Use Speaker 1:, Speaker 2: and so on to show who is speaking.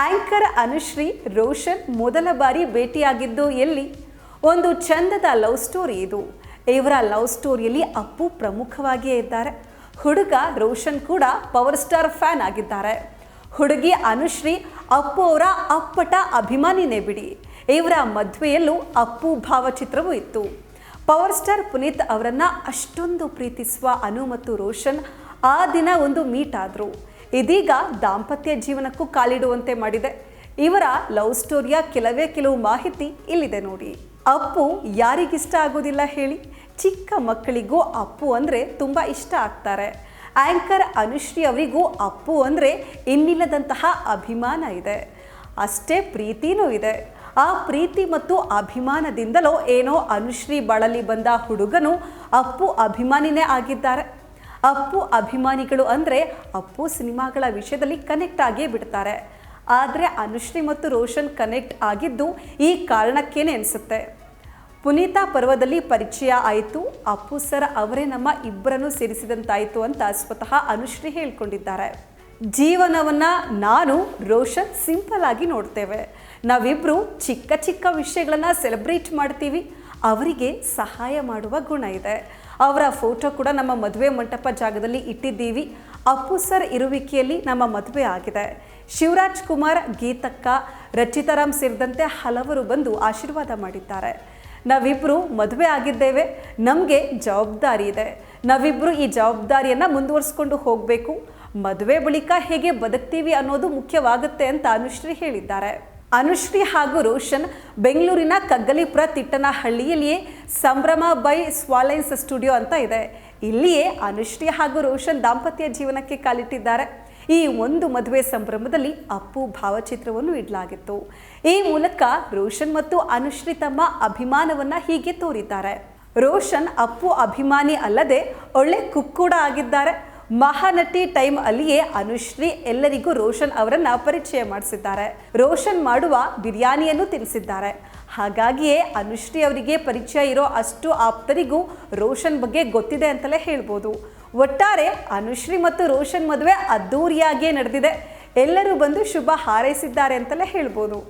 Speaker 1: Anchor Anushree Roshan ಮೊದಲ ಬಾರಿ ಭೇಟಿಯಾಗಿದ್ದು ಎಲ್ಲಿ? ಒಂದು ಚಂದದ ಲವ್ ಸ್ಟೋರಿ ಇದು. ಇವರ ಲವ್ ಸ್ಟೋರಿಯಲ್ಲಿ ಅಪ್ಪು ಪ್ರಮುಖವಾಗಿಯೇ ಇದ್ದಾರೆ. ಹುಡುಗ ರೋಷನ್ ಕೂಡ ಪವರ್ ಸ್ಟಾರ್ ಫ್ಯಾನ್ ಆಗಿದ್ದಾರೆ. ಹುಡುಗಿ ಅನುಶ್ರೀ ಅಪ್ಪು ಅವರ ಅಪ್ಪಟ ಅಭಿಮಾನಿನೇ ಬಿಡಿ. ಇವರ ಮದುವೆಯಲ್ಲೂ ಅಪ್ಪು ಭಾವಚಿತ್ರವೂ ಇತ್ತು. ಪವರ್ ಸ್ಟಾರ್ ಪುನೀತ್ ಅವರನ್ನು ಅಷ್ಟೊಂದು ಪ್ರೀತಿಸುವ ಅನು ಮತ್ತು ರೋಷನ್ ಆ ದಿನ ಒಂದು ಮೀಟ್ ಆದರು. ಇದೀಗ ದಾಂಪತ್ಯ ಜೀವನಕ್ಕೂ ಕಾಲಿಡುವಂತೆ ಮಾಡಿದೆ. ಇವರ ಲವ್ ಸ್ಟೋರಿಯ ಕೆಲವೇ ಕೆಲವು ಮಾಹಿತಿ ಇಲ್ಲಿದೆ ನೋಡಿ. ಅಪ್ಪು ಯಾರಿಗಿಷ್ಟ ಆಗೋದಿಲ್ಲ ಹೇಳಿ. ಚಿಕ್ಕ ಮಕ್ಕಳಿಗೂ ಅಪ್ಪು ಅಂದರೆ ತುಂಬ ಇಷ್ಟ ಆಗ್ತಾರೆ. ಆಂಕರ್ ಅನುಶ್ರೀ ಅವರಿಗೂ ಅಪ್ಪು ಅಂದರೆ ಇನ್ನಿಲ್ಲದಂತಹ ಅಭಿಮಾನ ಇದೆ. ಅಷ್ಟೇ ಪ್ರೀತಿನೂ ಇದೆ. ಆ ಪ್ರೀತಿ ಮತ್ತು ಅಭಿಮಾನದಿಂದಲೋ ಏನೋ ಅನುಶ್ರೀ ಬಳಲಿ ಬಂದ ಹುಡುಗನು ಅಪ್ಪು ಅಭಿಮಾನಿನೇ ಆಗಿದ್ದಾರೆ. ಅಪ್ಪು ಅಭಿಮಾನಿಗಳು ಅಂದರೆ ಅಪ್ಪು ಸಿನಿಮಾಗಳ ವಿಷಯದಲ್ಲಿ ಕನೆಕ್ಟ್ ಆಗಿಯೇ ಬಿಡ್ತಾರೆ. ಆದರೆ ಅನುಶ್ರೀ ಮತ್ತು ರೋಷನ್ ಕನೆಕ್ಟ್ ಆಗಿದ್ದು ಈ ಕಾರಣಕ್ಕೇನೆ ಅನಿಸುತ್ತೆ. ಪುನೀತ ಪರ್ವದಲ್ಲಿ ಪರಿಚಯ ಆಯಿತು. ಅಪ್ಪು ಸರ್ ಅವರೇ ನಮ್ಮ ಇಬ್ಬರನ್ನು ಸೇರಿಸಿದಂತಾಯಿತು ಅಂತ ಸ್ವತಃ ಅನುಶ್ರೀ ಹೇಳ್ಕೊಂಡಿದ್ದಾರೆ. ಜೀವನವನ್ನು ನಾನು, ರೋಷನ್ ಸಿಂಪಲ್ ಆಗಿ ನೋಡ್ತೇವೆ. ನಾವಿಬ್ಬರು ಚಿಕ್ಕ ಚಿಕ್ಕ ವಿಷಯಗಳನ್ನು ಸೆಲೆಬ್ರೇಟ್ ಮಾಡ್ತೀವಿ. ಅವರಿಗೆ ಸಹಾಯ ಮಾಡುವ ಗುಣ ಇದೆ. ಅವರ ಫೋಟೋ ಕೂಡ ನಮ್ಮ ಮದುವೆ ಮಂಟಪ ಜಾಗದಲ್ಲಿ ಇಟ್ಟಿದ್ದೀವಿ. ಅಪ್ಪು ಸರ್ ಇರುವಿಕೆಯಲ್ಲಿ ನಮ್ಮ ಮದುವೆ ಆಗಿದೆ. ಶಿವರಾಜ್ ಕುಮಾರ್, ಗೀತಕ್ಕ ರಚಿತಾರಾಮ್ ಸೇರಿದಂತೆ ಹಲವರು ಬಂದು ಆಶೀರ್ವಾದ ಮಾಡಿದ್ದಾರೆ. ನಾವಿಬ್ಬರು ಮದುವೆ ಆಗಿದ್ದೇವೆ. ನಮಗೆ ಜವಾಬ್ದಾರಿ ಇದೆ. ನಾವಿಬ್ಬರು ಈ ಜವಾಬ್ದಾರಿಯನ್ನು ಮುಂದುವರಿಸ್ಕೊಂಡು ಹೋಗಬೇಕು. ಮದುವೆ ಬಳಿಕ ಹೇಗೆ ಬದುಕ್ತೀವಿ ಅನ್ನೋದು ಮುಖ್ಯವಾಗುತ್ತೆ ಅಂತ ಅನುಶ್ರೀ ಹೇಳಿದ್ದಾರೆ. ಅನುಶ್ರೀ ಹಾಗೂ ರೋಷನ್ ಬೆಂಗಳೂರಿನ ಕಗ್ಗಲಿಪುರ ತಿಟ್ಟನಹಳ್ಳಿಯಲ್ಲಿಯೇ ಸಂಭ್ರಮ ಬೈ ಸ್ವಾಲೈನ್ಸ್ ಸ್ಟುಡಿಯೋ ಅಂತ ಇದೆ. ಇಲ್ಲಿಯೇ ಅನುಶ್ರೀ ಹಾಗೂ ರೋಷನ್ ದಾಂಪತ್ಯ ಜೀವನಕ್ಕೆ ಕಾಲಿಟ್ಟಿದ್ದಾರೆ. ಈ ಒಂದು ಮದುವೆ ಸಂಭ್ರಮದಲ್ಲಿ ಅಪ್ಪು ಭಾವಚಿತ್ರವನ್ನು ಇಡಲಾಗಿತ್ತು. ಈ ಮೂಲಕ ರೋಷನ್ ಮತ್ತು ಅನುಶ್ರೀ ತಮ್ಮ ಅಭಿಮಾನವನ್ನು ಹೀಗೆ ತೋರಿದ್ದಾರೆ. ರೋಷನ್ ಅಪ್ಪು ಅಭಿಮಾನಿ ಅಲ್ಲದೆ ಒಳ್ಳೆ ಕುಕ್ ಕೂಡ ಆಗಿದ್ದಾರೆ. ಮಹಾನಟಿ ಟೈಮ್ ಅಲ್ಲಿಯೇ ಅನುಶ್ರೀ ಎಲ್ಲರಿಗೂ ರೋಷನ್ ಅವರನ್ನ ಪರಿಚಯ ಮಾಡಿಸಿದ್ದಾರೆ. ರೋಷನ್ ಮಾಡುವ ಬಿರಿಯಾನಿಯನ್ನು ತಿನ್ನಿಸಿದ್ದಾರೆ ಹಾಗಾಗಿಯೇ ಅನುಶ್ರೀ ಅವರಿಗೆ ಪರಿಚಯ ಇರೋ ಅಷ್ಟು ಆಪ್ತರಿಗೂ ರೋಷನ್ ಬಗ್ಗೆ ಗೊತ್ತಿದೆ ಅಂತಲೇ ಹೇಳ್ಬೋದು. ಒಟ್ಟಾರೆ ಅನುಶ್ರೀ ಮತ್ತು ರೋಷನ್ ಮದುವೆ ಅದ್ದೂರಿಯಾಗಿಯೇ ನಡೆದಿದೆ. ಎಲ್ಲರೂ ಬಂದು ಶುಭ ಹಾರೈಸಿದ್ದಾರೆ ಅಂತಲೇ ಹೇಳ್ಬೋದು.